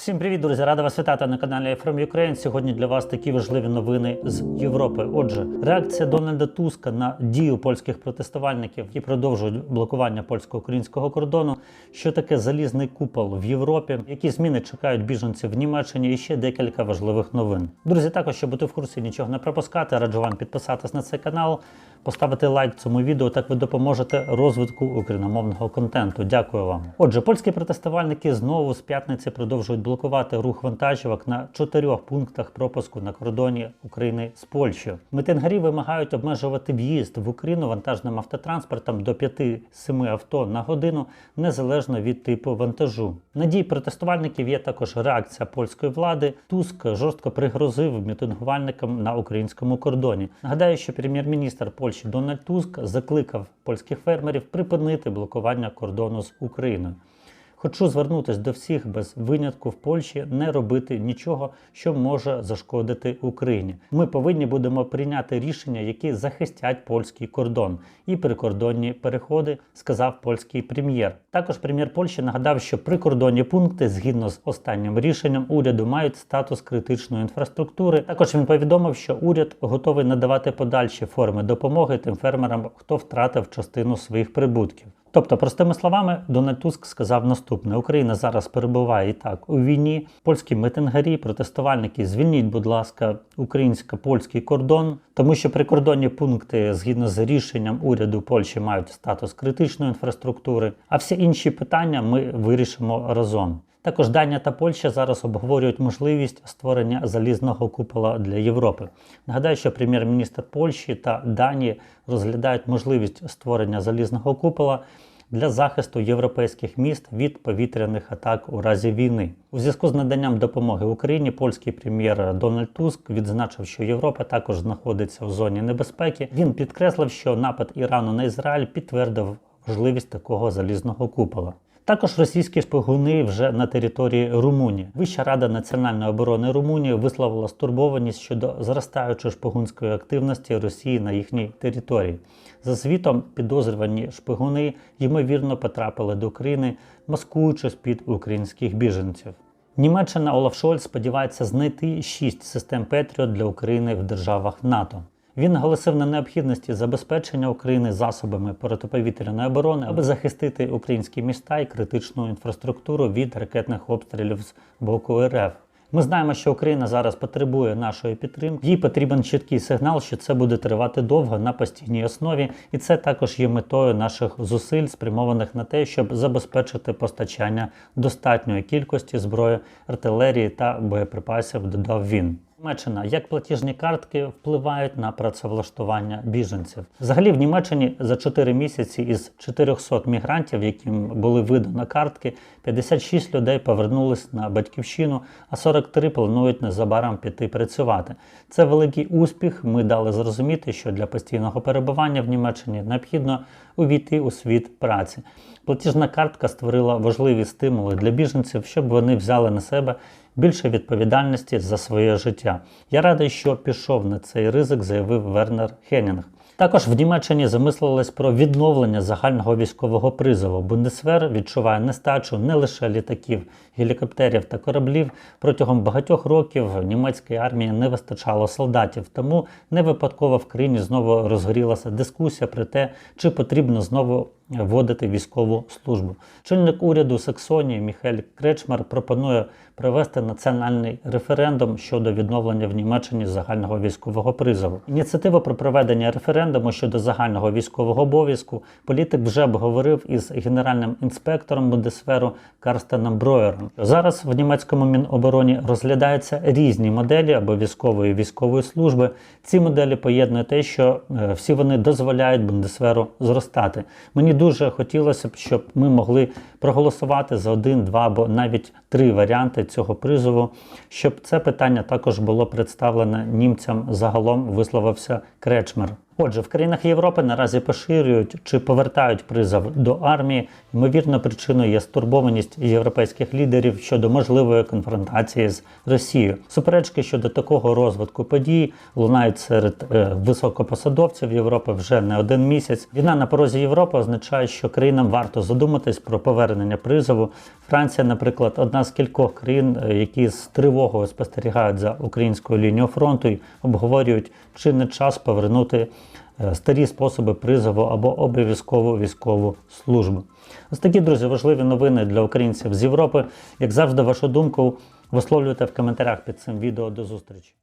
Всім привіт, друзі! Рада вас вітати на каналі From Ukraine. Сьогодні для вас такі важливі новини з Європи. Отже, реакція Дональда Туска на дію польських протестувальників, які продовжують блокування польсько-українського кордону. Що таке залізний купол в Європі? Які зміни чекають біженців в Німеччині? І ще декілька важливих новин. Друзі, також щоб бути в курсі нічого не пропускати, раджу вам підписатись на цей канал, поставити лайк цьому відео. Так ви допоможете розвитку україномовного контенту. Дякую вам. Отже, польські протестувальники знову з п'ятниці продовжують блокувати рух вантажівок на чотирьох пунктах пропуску на кордоні України з Польщею. Митингарі вимагають обмежувати в'їзд в Україну вантажним автотранспортом до 5-7 авто на годину, незалежно від типу вантажу. Надій протестувальників є також реакція польської влади. Туск жорстко пригрозив мітингувальникам на українському кордоні. Нагадаю, що прем'єр-міністр Польщі Дональд Туск закликав польських фермерів припинити блокування кордону з Україною. Хочу звернутися до всіх без винятку в Польщі не робити нічого, що може зашкодити Україні. Ми повинні будемо прийняти рішення, які захистять польський кордон і прикордонні переходи, сказав польський прем'єр. Також прем'єр Польщі нагадав, що прикордонні пункти, згідно з останнім рішенням уряду, мають статус критичної інфраструктури. Також він повідомив, що уряд готовий надавати подальші форми допомоги тим фермерам, хто втратив частину своїх прибутків. Тобто, простими словами, Дональд Туск сказав наступне: Україна зараз перебуває і так у війні. Польські митингарі, протестувальники, звільніть, будь ласка, українсько-польський кордон, тому що прикордонні пункти, згідно з рішенням уряду Польщі, мають статус критичної інфраструктури. А всі інші питання ми вирішимо разом. Також Данія та Польща зараз обговорюють можливість створення залізного купола для Європи. Нагадаю, що прем'єр-міністр Польщі та Данії розглядають можливість створення залізного купола для захисту європейських міст від повітряних атак у разі війни. У зв'язку з наданням допомоги Україні польський прем'єр Дональд Туск відзначив, що Європа також знаходиться в зоні небезпеки. Він підкреслив, що напад Ірану на Ізраїль підтвердив можливість такого залізного купола. Також російські шпигуни вже на території Румунії. Вища рада національної оборони Румунії висловила стурбованість щодо зростаючої шпигунської активності Росії на їхній території. За звітом, підозрювані шпигуни ймовірно потрапили до України, маскуючись під українських біженців. Німеччина Олаф Шольц сподівається знайти шість систем Петріот для України в державах НАТО. Він наголосив на необхідності забезпечення України засобами протиповітряної оборони, аби захистити українські міста і критичну інфраструктуру від ракетних обстрілів з боку РФ. Ми знаємо, що Україна зараз потребує нашої підтримки. Їй потрібен чіткий сигнал, що це буде тривати довго на постійній основі, і це також є метою наших зусиль, спрямованих на те, щоб забезпечити постачання достатньої кількості зброї, артилерії та боєприпасів. Додав він. Німеччина, як платіжні картки впливають на працевлаштування біженців. Взагалі в Німеччині за 4 місяці із 400 мігрантів, яким були видано картки, 56 людей повернулись на батьківщину, а 43 планують незабаром піти працювати. Це великий успіх. Ми дали зрозуміти, що для постійного перебування в Німеччині необхідно увійти у світ праці. Платіжна картка створила важливі стимули для біженців, щоб вони взяли на себе більше відповідальності за своє життя. Я радий, що пішов на цей ризик, заявив Вернер Хенінг. Також в Німеччині замислились про відновлення загального військового призову. Бундесвер відчуває нестачу не лише літаків, гелікоптерів та кораблів. Протягом багатьох років німецької армії не вистачало солдатів. Тому не випадково в країні знову розгорілася дискусія про те, чи потрібно знову вводити військову службу. Чільник уряду Саксонії Міхель Кречмар пропонує провести національний референдум щодо відновлення в Німеччині загального військового призову. Ініціативу про проведення референдуму щодо загального військового обов'язку політик вже обговорив із генеральним інспектором Бундесверу Карстеном Броєром. Зараз в німецькому мінобороні розглядаються різні моделі обов'язкової військової служби. Ці моделі поєднує те, що е, всі вони дозволяють Бундесверу зростати. Мені дуже хотілося б, щоб ми могли проголосувати за один, два або навіть три варіанти цього призову, щоб це питання також було представлене німцям загалом, висловився Кречмер. Отже, в країнах Європи наразі поширюють чи повертають призов до армії. Ймовірно, причиною є стурбованість європейських лідерів щодо можливої конфронтації з Росією. Суперечки щодо такого розвитку подій лунають серед е, високопосадовців Європи вже не один місяць. Війна на порозі Європи означає, що країнам варто задуматись про повернення призову. Франція, наприклад, одна з кількох країн, е, які з тривогою спостерігають за українською лінією фронту і обговорюють, чи не час повернути старі способи призову або обов'язкову військову службу. Ось такі, друзі, важливі новини для українців з Європи. Як завжди, вашу думку висловлюйте в коментарях під цим відео. До зустрічі.